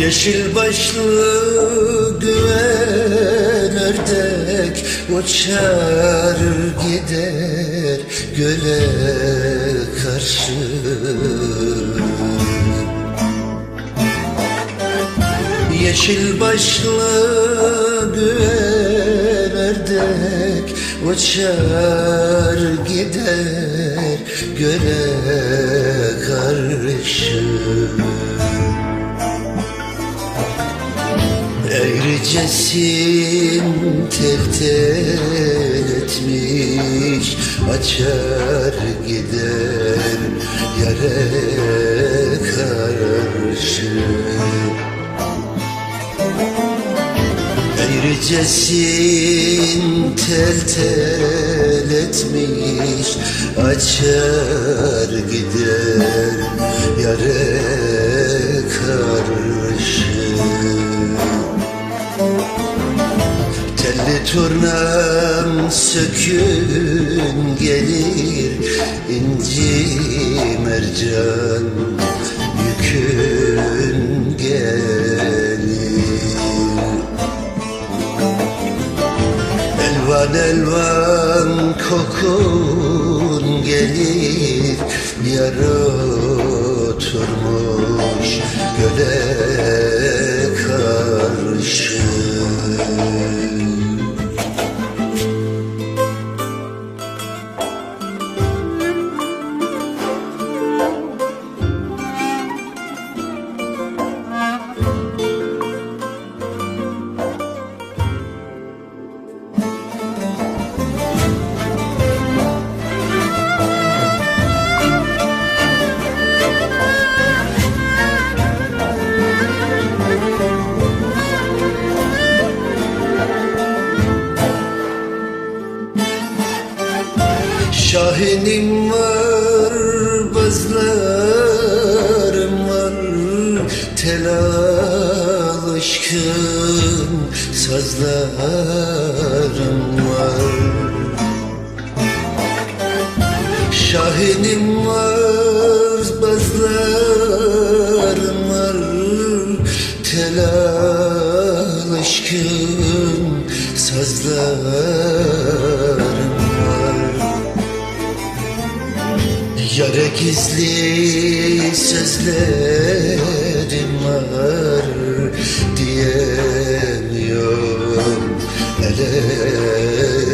Yeşil başlı güven ördek Uçar gider göle karşı. Yeşil başlı güven ördek Uçar gider göle karşı Eğricesin tel tel etmiş Açar gider yere karşı. Eğricesin tel tel etmiş Açar gider yare Telli turnam sökün gelir inci mercan yükün gelir. Elvan elvan kokun gelir Yar oturmuş göle Şahinim var, bazlarım var. Tel alışkın sazlarım var. Şahinim var, Yara gizli sözlerim var diyemiyorum. Ele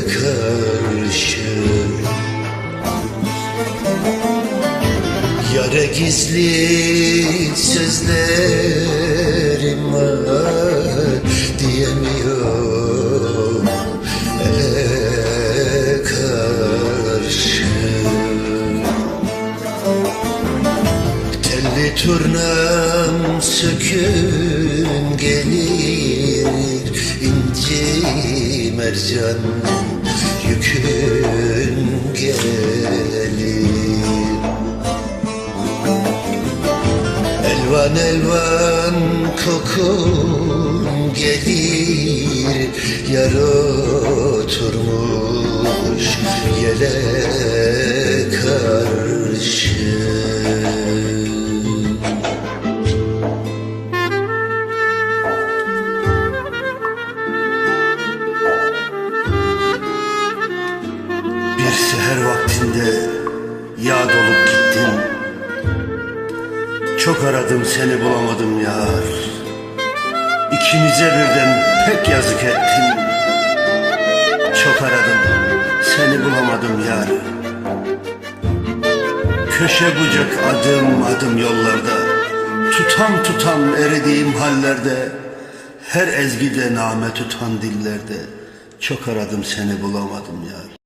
karşı Yara gizli sözlerim sökün gelir inci mercan yükün gelir. Elvan elvan kokun gelir Yar oturmuş yele yağ dolup gittin. Çok aradım seni bulamadım yar. İkimize birden pek yazık ettin. Çok aradım seni bulamadım yar. Köşe bucak adım adım yollarda Tutam tutam eridiğim hallerde Her ezgide name tutan dillerde Çok aradım seni bulamadım yar